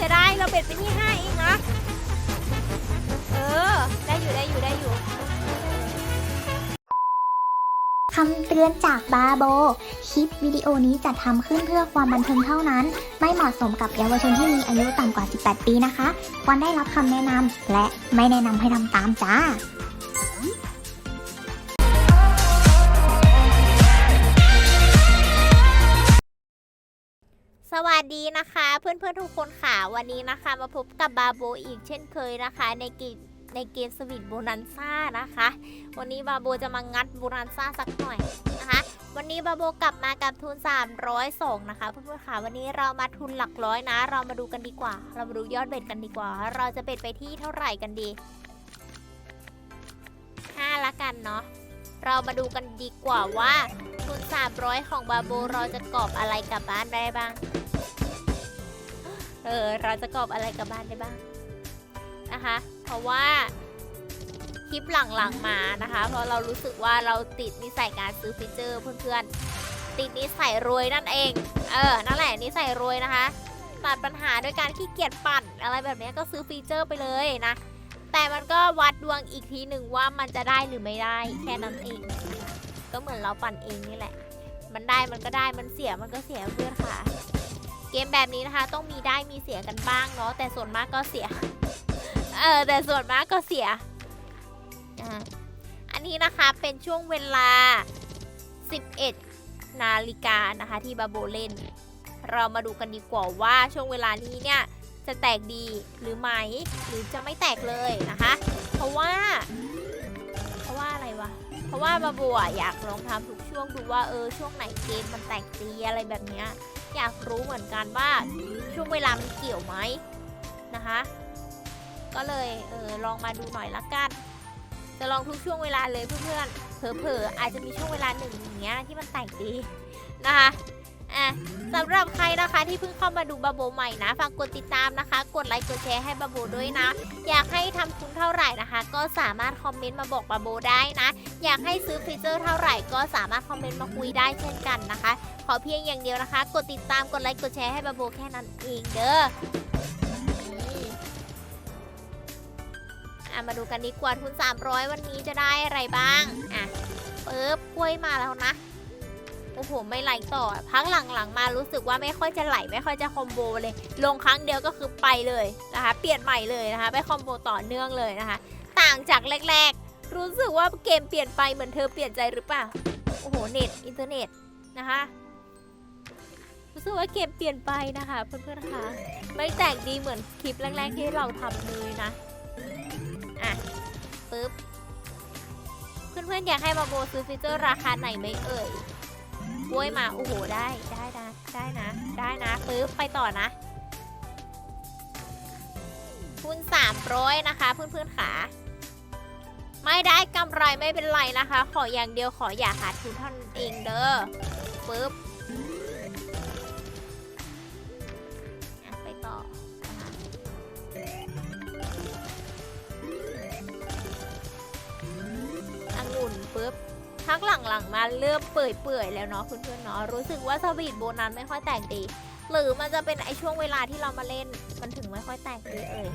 จะได้เราเบ็ดไปที่ห้าเองนะเออ ได้อยู่ได้อยู่ได้อยู่ คำเตือนจากบาโบ คลิปวิดีโอนี้จัดทำขึ้นเพื่อความบันเทิงเท่านั้น ไม่เหมาะสมกับเยาวชนที่มีอายุต่ำกว่า 18 ปีนะคะ ควรได้รับคำแนะนำและไม่แนะนำให้ทำตามจ้า วัสดีนะคะเพื่อนๆทุกคนค่ะวันนี้นะคะมาพบกับบาโบอีกเช่นเคยนะคะ ในเกมในเกมสวิตโบนันซ่านะคะ วันนี้บาโบจะมางัดโบนันซ่าสักหน่อยนะคะ วันนี้บาโบกลับมากับทุน 302 นะคะเพื่อนๆค่ะวันนี้เรามาทุนหลักร้อยนะ เรามาดูกันดีกว่า เรามาดูยอดเบ็ดกันดีกว่า เราจะเบ็ดไปที่เท่าไหร่กันดี5ละกันเนาะเรามาดูกันดีกว่าว่าทุน300 ของบาโบเราจะกอบอะไรกลับบ้านได้บ้าง เออเราจะกอบอะไรกับบ้านได้บ้างนะคะ เพราะว่าคลิปหลังๆมานะคะ เพราะเรารู้สึกว่าเราติดนิสัยการซื้อฟีเจอร์เพื่อนๆติดนิสัยรวยนั่นเอง เออนั่นแหละนิสัยรวยนะคะตัดปัญหาด้วยการขี้เกียจปั่น อะไรแบบนี้ก็ซื้อฟีเจอร์ไปเลยนะ แต่มันก็วัดดวงอีกทีหนึ่งว่ามันจะได้หรือไม่ได้แค่นั้นเอง ก็เหมือนเราปั่นเองนี่แหละ มันได้มันก็ได้มันเสียมันก็เสียเพื่อนค่ะ เกมแบบนี้นะคะ ต้องมีได้มีเสียกันบ้างเนาะแต่ส่วนมากก็เสีย เออแต่ส่วนมากก็เสียอันนี้นะคะเป็นช่วงเวลา 11 นาฬิกานะคะที่บาโบเล่น เรามาดูกันดีกว่าว่าช่วงเวลานี้เนี่ยจะแตกดีหรือไม่หรือจะไม่แตกเลยนะคะ เพราะว่า เพราะว่าอะไรวะเพราะว่าบาโบอยากลองทำทุกช่วงดูว่าเออช่วงไหนเกมมันแตกดีอะไรแบบเนี้ย อยากรู้เหมือนกันว่าช่วงเวลามันเกี่ยวไหมนะคะ ก็เลยเออลองมาดูหน่อยละกัน จะลองทุกช่วงเวลาเลยเพื่อนๆเผลอๆอาจจะมีช่วงเวลาหนึ่งอย่างเงี้ยที่มันแตกดีนะคะ อะสำหรับใครนะคะที่เพิ่งเข้ามาดูบาโบใหม่นะฝากกดติดตามนะคะ กดไลค์กดแชร์ให้บาโบด้วยนะ อยากให้ทำทุนเท่าไหร่นะคะ ก็สามารถคอมเมนต์มาบอกบาโบได้นะ อยากให้ซื้อฟีเจอร์เท่าไหร่ ก็สามารถคอมเมนต์มาคุยได้เช่นกันนะคะ ขอเพียงอย่างเดียวนะคะ กดติดตามกดไลค์กดแชร์ให้บาโบแค่นั้นเองเด้อมาดูกันดีกว่าทุน300 วันนี้จะได้อะไรบ้างอะปึ๊บกล้วยมาแล้วนะ โอ้โห ไม่ไหลต่อพักหลังๆมารู้สึกว่าไม่ค่อยจะไหล ไม่ค่อยจะคอมโบเลย ลงครั้งเดียวก็คือไปเลยนะคะ เปลี่ยนใหม่เลยนะคะไม่คอมโบต่อเนื่องเลยนะคะ ต่างจากแรก ๆ รู้สึกว่าเกมเปลี่ยนไปเหมือนเธอเปลี่ยนใจหรือเปล่า โอ้โห เน็ต อินเทอร์เน็ตนะคะรู้สึกว่าเกมเปลี่ยนไปนะคะเพื่อนๆคะไม่แตกดีเหมือนคลิปแรกๆที่เราทำเลยนะ อะปึ๊บ เพื่อนๆอยากให้มาโบซื้อฟีเจอร์ราคาไหนไหมเอ่ย กล้วยมา โอ้โห ได้ ได้นะ ได้นะ ได้นะปึ๊บ ไปต่อนะคูณ300 นะคะ เพื่อนๆขา ไม่ได้กำไรไม่เป็นไรนะคะ ขออย่างเดียวขออย่าขาดทุนเท่านั้นเองเด้อปึ๊บไปต่อนะคะองุ่นปึ๊บ พักหลังๆมาเริ่มเปื่อยๆแล้วเนาะเพื่อนๆเนาะรู้สึกว่าสวีทโบนัสไม่ค่อยแตกดี หรือมันจะเป็นไอช่วงเวลาที่เรามาเล่นมันถึงไม่ค่อยแตกดีเอ่ย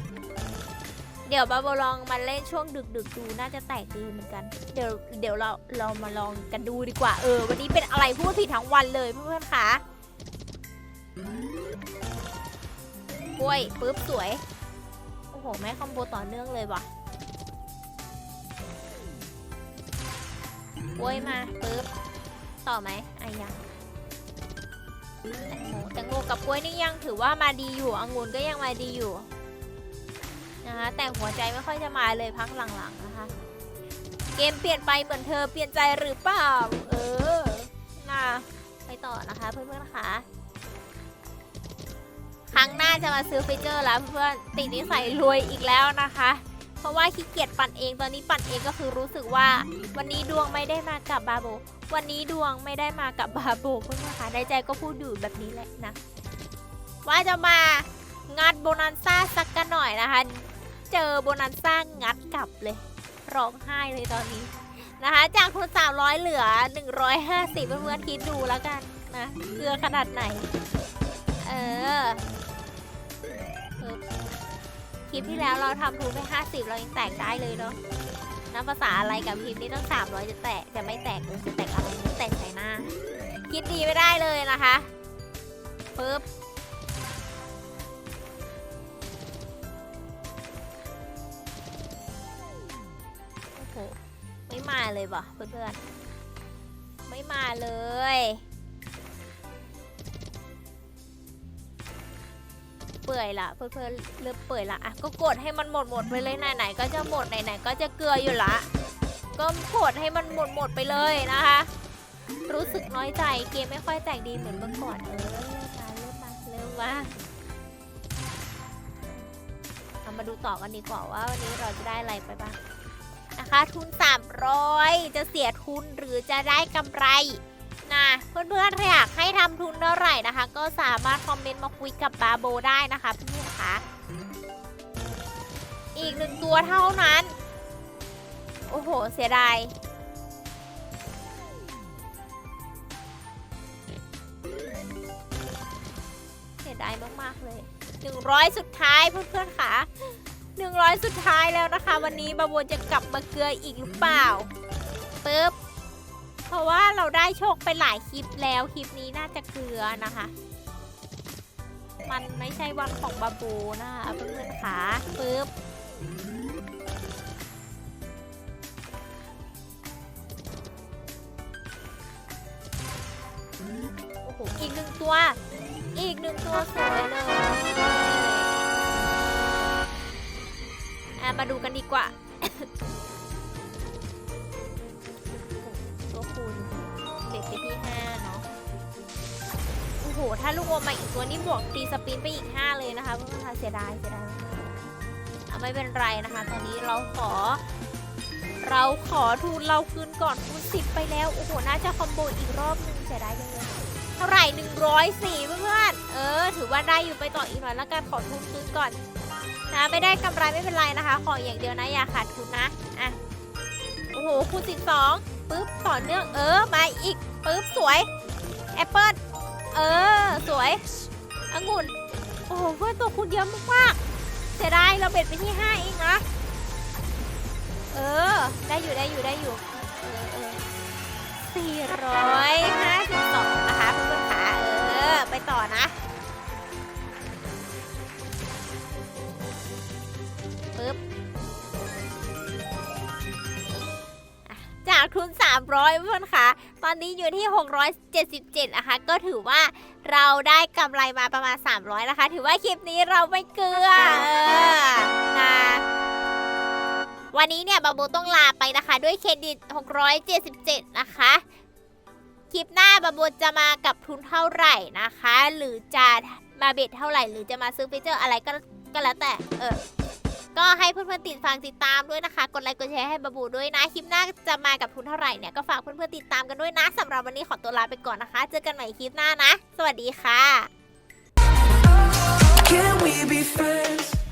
เดี๋ยวบาโบลองมาเล่นช่วงดึกๆดูน่าจะแตกดีเหมือนกัน เดี๋ยวเดี๋ยวเราเรามาลองกันดูดีกว่าเออ วันนี้เป็นอะไรพูดผิดทั้งวันเลยเพื่อนๆคะกล้วยปึ๊บสวยโอ้โหแม่คอมโบต่อเนื่องเลยว่ะ กล้วยมาปึ๊บต่อไหมอะยังแตงโมแตงโมกับกล้วยนี่ยังถือว่ามาดีอยู่องุ่นก็ยังมาดีอยู่นะคะแต่หัวใจไม่ค่อยจะมาเลยพักหลังๆนะคะเกมเปลี่ยนไปเหมือนเธอเปลี่ยนใจหรือเปล่า เออนะไปต่อนะคะเพื่อนๆนะคะครั้งหน้าจะมาซื้อฟีเจอร์แล้วเพื่อนติดนิสัยรวยอีกแล้วนะคะ เพราะว่าขี้เกียจปั่นเองตอนนี้ปั่นเองก็คือรู้สึกว่า วันนี้ดวงไม่ได้มากับบาโบ วันนี้ดวงไม่ได้มากับบาโบเพื่อนนะคะในใจก็พูดอยู่แบบนี้แหละนะ ว่าจะมางัดโบนันซ่าสักกันหน่อยนะคะ เจอโบนันซ่างัดกลับเลยร้องไห้เลยตอนนี้นะคะ จากทุน300 เหลือ 150 เพื่อนๆคิดดูแล้วกันนะเกลือขนาดไหน เออ ลิปที่แล้วเราทำทุนไป 50 เรายังแตกได้เลยเนาะนับภาษาอะไรกับพิมพ์นี่ต้อง300จะแตกจะไม่แตกเลยจะแตกอะไรแตกใส่หน้า คิดดีไม่ได้เลยนะคะปึ๊บโอ้โหไม่มาเลยว่เพื่อนๆไม่มาเลย เปื่อยละเพื่อเริ่มเปื่อยละอะก็กดให้มันหมดหมดไปเลยไหนๆก็จะหมดไหนๆก็จะเกลืออยู่ละ ก็กดให้มันหมดหมดไปเลยนะคะ รู้สึกน้อยใจเกมไม่ค่อยแตกดีเหมือนเมื่อก่อนเออเริ่มมาเริ่มมาเริ่มมาเอามาดูต่อกันดีกว่าว่าวันนี้เราจะได้อะไรไปบ้างนะคะ ทุน 300 จะเสียทุนหรือจะได้กำไร นะเพื่อนๆถ้าอยากให้ทำทุนเท่าไหร่นะคะ ก็สามารถคอมเมนต์มาคุยกับบาโบได้นะคะเพื่อนๆคะอีกหนึ่งตัวเท่านั้น โอ้โห เสียดายเสียดายมากๆเลย 100 สุดท้ายเพื่อนๆค่ะ100 สุดท้ายแล้วนะคะ วันนี้บาโบจะกลับมาเกลืออีกหรือเปล่าปึ๊บ เพราะว่าเราได้โชคไปหลายคลิปแล้วคลิปนี้น่าจะเกลือนะคะ มันไม่ใช่วันของบาโบนะคะเพื่อนๆค่ะปึ๊บโอ้โหอีกหนึ่งตัว อีกหนึ่งตัวสวยเลยอะมาดูกันดีกว่า ถ้าลูกอมมาอีกตัวนี้บวกตีสปินไปอีก 5 เลยนะคะเพื่อนๆคะเสียดายเสียดายไม่เป็นไรนะคะ ตอนนี้เราขอ เราขอทุนเราคืนก่อนคูณสิบไปแล้ว โอ้โห น่าจะคอมโบอีกรอบนึงเสียดายจังเลยเท่าไหร่104เพื่อนๆเออ ถือว่าได้อยู่ไปต่ออีกหน่อยแล้วกันขอทุนคืนก่อนนะไม่ได้กำไรไม่เป็นไรนะคะ ขออย่างเดียวนะอย่าขาดทุนนะอะโอ้โหคูณ12ปึ๊บต่อเนื่องเออมาอีกปึ๊บสวยแอปเปิล ออสวยองุ่น โอ้โหเพื่อนตัวคุณเยอะมากๆเสียดายเราเบ็ดไปที่5เองนะ เออ ได้อยู่ได้อยู่ได้อยู่ เออเออ452นะคะเพื่อนๆขาเออ ไปต่อนะากทุน 300เพื่อนค่ะ ตอนนี้อยู่ที่ 677นะคะ ก็ถือว่าเราได้กำไรมาประมาณ 300 นะคะ ถือว่าคลิปนี้เราไม่เกลือนะวันนี้เนี่ยบาโบต้องลาไปนะคะ ด้วยเครดิต 677 นะคะ คลิปหน้าบาโบจะมากับทุนเท่าไหร่นะคะ หรือจะมาเบ็ดเท่าไหร่ หรือจะมาซื้อฟีเจอร์อะไรก็ก็แล้วแต่ เออ ก็ให้เพื่อนๆติดฟังติดตามด้วยนะคะ กดไลค์กดแชร์ให้บาบูด้วยนะ คลิปหน้าจะมากับทุนเท่าไหร่เนี่ย ก็ฝากเพื่อนๆติดตามกันด้วยนะสำหรับวันนี้ขอตัวลาไปก่อนนะคะ เจอกันใหม่คลิปหน้านะ สวัสดีค่ะ Can we be friends?